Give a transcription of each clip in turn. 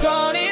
Sunny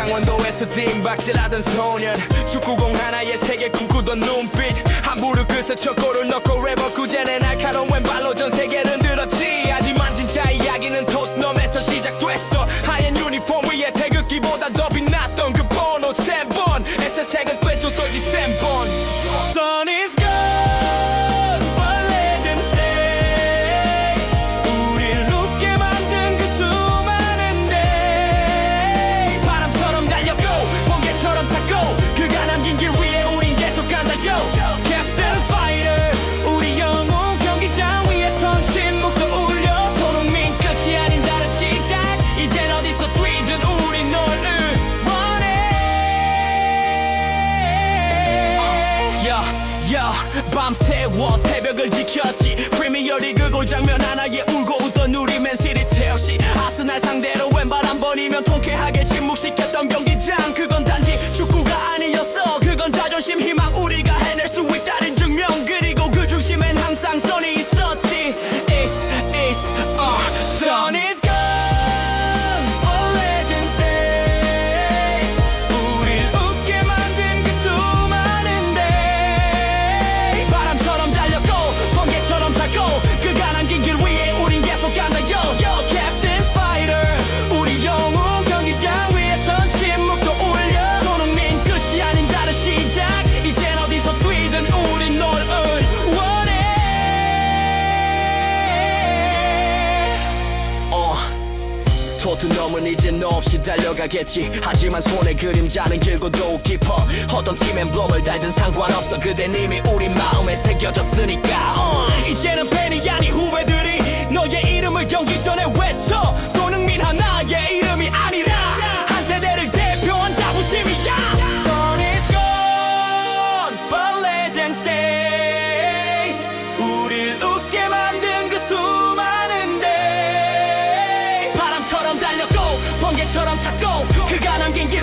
강원도에서 띵박질하던 소년. 축구공 하나에 세계 꿈꾸던 눈빛. 끝에 첫 골을 넣고 래버 구제내 날카로운 왼발로 전 세계를 흔들었지. 하지만 진짜 이야기는 토트넘에서 시작됐어. 하얀 유니폼 위에 태극기보다 더 빛 야, 야, 밤새워 새벽을 지켰지. 프리미어리그 골장면 하나에 울고 웃던 우리 맨시티 첼시 아스날 상대로 왼발 한 번이면 통쾌하게 침묵시켰던 경기장. 그 토트넘은 이제 너 없이 달려가겠지. 하지만 손의 그림자는 길고도 깊어 어떤 팀엔 blom을 달든 상관없어. 그댄 이미 우리 마음에 새겨졌으니까. 어. 이제는 팬이 아 물처럼 찾고 그가 남긴 길